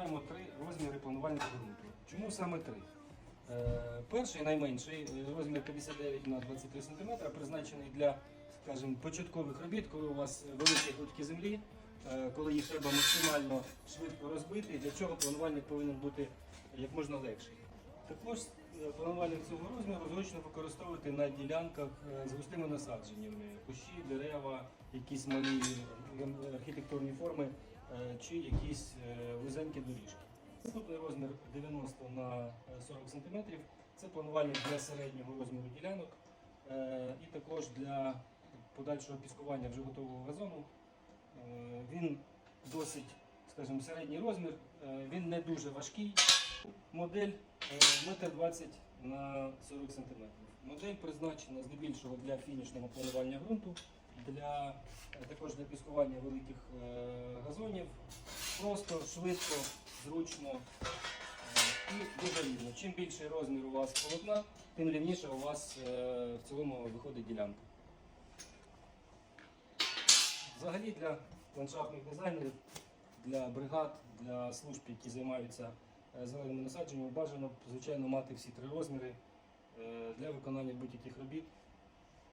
маємо три розміри планувального ґрунту. Чому саме три? Е, Перший найменший е, розмір 59 на 23 см, призначений для скажімо, початкових робіт, коли у вас великі грудки землі, е, коли їх треба максимально швидко розбити, і для чого планувальник повинен бути як можна легший. Також планувальник цього розміру зручно використовувати на ділянках з густими насадженнями, кущі, дерева, якісь малі архітектурні форми чи якісь е, вузенькі доріжки. Наступний розмір 90 на 40 см. Це планувальник для середнього розміру ділянок е, і також для подальшого піскування вже готового газону. Е, Він досить, скажімо, середній розмір, е, він не дуже важкий. Модель е, 1,20 м на 40 см. Модель призначена здебільшого для фінішного планування ґрунту, для, е, також для піскування великих е. Просто, швидко, зручно е, і дуже рівно. Чим більший розмір у вас полотна, тим рівніше у вас е, в цілому виходить ділянка. Взагалі для ландшафтних дизайнерів, для бригад, для служб, які займаються е, зеленими насадженнями, бажано, звичайно, мати всі три розміри для виконання будь-яких робіт